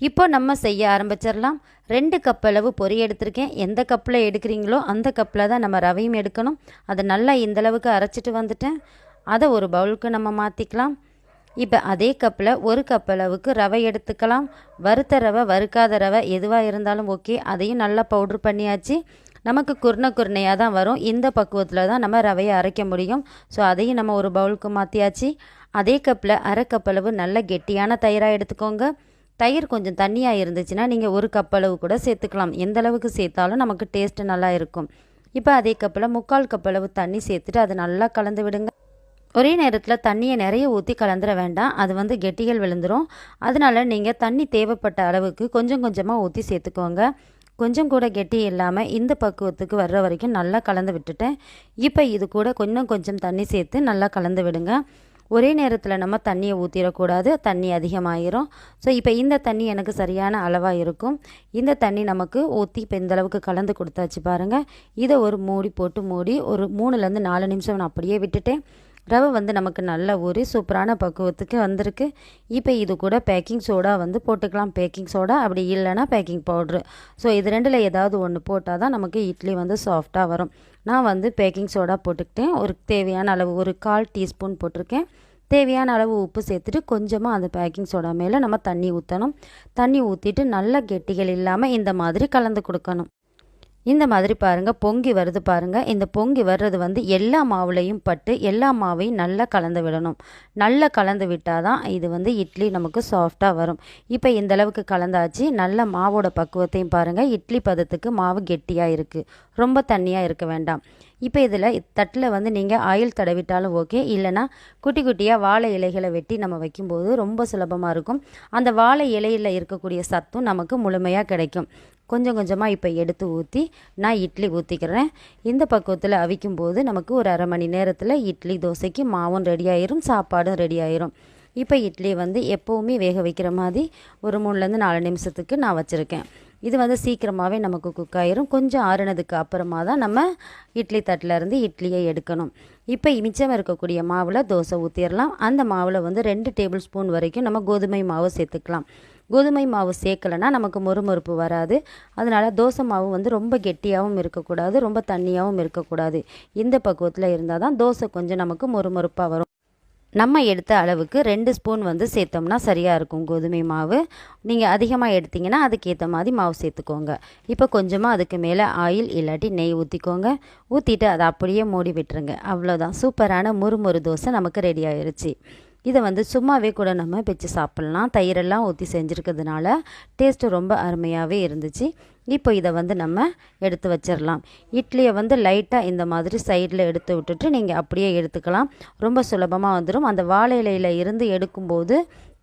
இப்போ நம்ம செய்ய ஆரம்பிச்சிடலாம். ரெண்டு கப் அளவு பொறி எடுத்திருக்கேன். எந்த கப்பில் எடுக்கிறீங்களோ அந்த கப்பில் தான் நம்ம ரவையும் எடுக்கணும். அதை நல்லா இந்தளவுக்கு அரைச்சிட்டு வந்துட்டேன். அதை ஒரு பவுலுக்கு நம்ம மாற்றிக்கலாம் இப்போ அதே கப்பில் ஒரு கப் அளவுக்கு ரவை எடுத்துக்கலாம். வறுத்த ரவை வறுக்காத ரவை எதுவாக இருந்தாலும் ஓகே. அதையும் நல்லா பவுட்ரு பண்ணியாச்சு. நமக்கு குருணை குருணையாக தான் வரும். இந்த பக்குவத்தில் தான் நம்ம ரவையை அரைக்க முடியும். ஸோ அதையும் நம்ம ஒரு பவுலுக்கு மாற்றியாச்சு அதே கப்பில் அரை கப் அளவு நல்ல கெட்டியான தயிராக எடுத்துக்கோங்க. தயிர் கொஞ்சம் தண்ணியாக இருந்துச்சுன்னா நீங்கள் ஒரு கப் அளவு கூட சேர்த்துக்கலாம். எந்த அளவுக்கு சேர்த்தாலும் நமக்கு டேஸ்ட்டு நல்லா இருக்கும். இப்போ அதே கப்பில் முக்கால் கப் அளவு தண்ணி சேர்த்துட்டு அதை நல்லா கலந்து விடுங்க. ஒரே நேரத்தில் தண்ணியை நிறைய ஊற்றி கலந்துட வேண்டாம். அது வந்து கெட்டிகள் விழுந்துடும் அதனால் நீங்கள் தண்ணி தேவைப்பட்ட அளவுக்கு கொஞ்சம் கொஞ்சமாக ஊற்றி சேர்த்துக்கோங்க. கொஞ்சம் கூட கெட்டி இல்லாமல் இந்த பக்குவத்துக்கு வர்ற வரைக்கும் நல்லா கலந்து விட்டுட்டேன். இப்போ இது கூட கொஞ்சம் கொஞ்சம் தண்ணி சேர்த்து நல்லா கலந்து விடுங்க. ஒரே நேரத்தில் நம்ம தண்ணியை ஊற்றிடக்கூடாது தண்ணி அதிகமாகிரும் ஸோ இப்போ இந்த தண்ணி எனக்கு சரியான அளவாக இருக்கும். இந்த தண்ணி நமக்கு ஊற்றி இப்போ இந்தளவுக்கு கலந்து கொடுத்தாச்சு பாருங்கள் இதை ஒரு மூடி போட்டு மூடி ஒரு மூணுலேருந்து நாலு நிமிஷம் நான் அப்படியே விட்டுட்டேன். ரவை வந்து நமக்கு நல்ல ஊறி சூப்பரான பக்குவத்துக்கு வந்திருக்கு. இப்போ இது கூட பேக்கிங் சோடா வந்து போட்டுக்கலாம். பேக்கிங் சோடா அப்படி இல்லைன்னா பேக்கிங் பவுட்ரு. ஸோ இது ரெண்டில் ஏதாவது ஒன்று போட்டால் தான் நமக்கு இட்லி வந்து சாஃப்டாக வரும். நான் வந்து பேக்கிங் சோடா போட்டுக்கிட்டேன். ஒரு தேவையான அளவு ஒரு கால் டீஸ்பூன் போட்டிருக்கேன். தேவையான அளவு உப்பு சேர்த்துட்டு கொஞ்சமாக அந்த பேக்கிங் சோடா மேலே நம்ம தண்ணி ஊற்றணும் தண்ணி ஊற்றிட்டு நல்ல கெட்டிகள் இல்லாமல் இந்த மாதிரி கலந்து கொடுக்கணும். இந்த மாதிரி பாருங்கள் பொங்கி வருது பாருங்கள் இந்த பொங்கி வர்றது வந்து எல்லா மாவுலையும் பட்டு எல்லா மாவையும் நல்லா கலந்து விடணும். நல்லா கலந்து விட்டால் தான் இது வந்து இட்லி நமக்கு சாஃப்டாக வரும். இப்போ இந்த அளவுக்கு கலந்தாச்சு நல்ல மாவோட பக்குவத்தையும் பாருங்கள் இட்லி பதத்துக்கு மாவு கெட்டியாக இருக்குது ரொம்ப தண்ணியாக இருக்க வேண்டாம். இப்போ இதில் தட்டில் வந்து நீங்கள் ஆயில் தடவிட்டாலும் ஓகே இல்லைனா குட்டி குட்டியாக வாழை இலைகளை வெட்டி நம்ம வைக்கும்போது ரொம்ப சுலபமாக இருக்கும். அந்த வாழை இலையில் இருக்கக்கூடிய சத்தும் நமக்கு முழுமையாக கிடைக்கும். கொஞ்சம் கொஞ்சமாக இப்போ எடுத்து ஊற்றி நான் இட்லி ஊற்றிக்கிறேன் இந்த பக்குவத்தில் அவிக்கும் போது நமக்கு ஒரு அரை மணி நேரத்தில் இட்லி தோசைக்கு மாவும் ரெடி ஆயிரும் சாப்பாடும் ரெடி ஆயிரும். இப்போ இட்லி வந்து எப்போவுமே வேக வைக்கிற மாதிரி ஒரு மூணுலேருந்து நாலு நிமிஷத்துக்கு நான் வச்சுருக்கேன். இது வந்து சீக்கிரமாகவே நமக்கு குக் ஆயிரும். கொஞ்சம் ஆறுனதுக்கு அப்புறமா தான் நம்ம இட்லி தட்டில் இருந்து இட்லியை எடுக்கணும். இப்போ மிச்சம் இருக்கக்கூடிய மாவில் தோசை ஊற்றிடலாம் அந்த மாவில் வந்து ரெண்டு டேபிள் ஸ்பூன் வரைக்கும் நம்ம கோதுமை மாவு சேர்த்துக்கலாம். கோதுமை மாவு சேர்க்கலைன்னா நமக்கு மொறுமொறுப்பு வராது. அதனால் தோசை மாவு வந்து ரொம்ப கெட்டியாகவும் இருக்கக்கூடாது ரொம்ப தண்ணியாகவும் இருக்கக்கூடாது. இந்த பக்குவத்தில் இருந்தால் தான் தோசை கொஞ்சம் நமக்கு மொறுமொறுப்பாக வரும். நம்ம எடுத்த அளவுக்கு ரெண்டு ஸ்பூன் வந்து சேர்த்தோம்னா சரியாக இருக்கும் கோதுமை மாவு. நீங்கள் அதிகமாக எடுத்திங்கன்னா அதுக்கேற்ற மாதிரி மாவு சேர்த்துக்கோங்க. இப்போ கொஞ்சமாக அதுக்கு மேலே ஆயில் இல்லாட்டி நெய் ஊற்றிக்கோங்க ஊற்றிட்டு அதை அப்படியே மூடி விட்டுருங்க. அவ்வளோதான் சூப்பரான முறுமுறு தோசை நமக்கு ரெடி ஆயிடுச்சு இதை வந்து சும்மாவே கூட நம்ம பிச்சு சாப்பிட்லாம். தயிரெல்லாம் ஊற்றி செஞ்சுருக்கிறதுனால டேஸ்ட்டு ரொம்ப அருமையாகவே இருந்துச்சு. இப்போ இதை வந்து நம்ம எடுத்து வச்சிடலாம். இட்லியை வந்து லைட்டாக இந்த மாதிரி சைடில் எடுத்து விட்டுட்டு நீங்கள் அப்படியே எடுத்துக்கலாம். ரொம்ப சுலபமாக வந்துடும் அந்த வாழை இலையில் இருந்து எடுக்கும்போது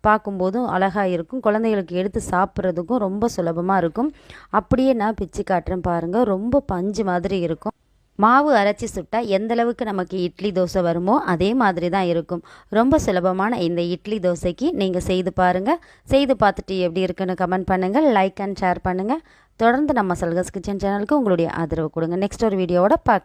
பார்க்கும்போதும் அழகாக இருக்கும். குழந்தைகளுக்கு எடுத்து சாப்பிட்றதுக்கும் ரொம்ப சுலபமாக இருக்கும். அப்படியே நான் பிச்சு காட்டுறேன் பாருங்கள் ரொம்ப பஞ்சு மாதிரி இருக்கும். மாவு அரைச்சி சுட்டால் எந்தளவுக்கு நமக்கு இட்லி தோசை வருமோ அதே மாதிரி தான் இருக்கும். ரொம்ப சுலபமான இந்த இட்லி தோசைக்கு நீங்கள் செய்து பாருங்கள் செய்து பார்த்துட்டு எப்படி இருக்குன்னு கமெண்ட் பண்ணுங்கள் லைக் அண்ட் ஷேர் பண்ணுங்கள் தொடர்ந்து நம்ம சல்கஸ் கிச்சன் சேனலுக்கு உங்களுடைய ஆதரவு கொடுங்க. நெக்ஸ்ட் ஒரு வீடியோவோட பார்க்கலாம்.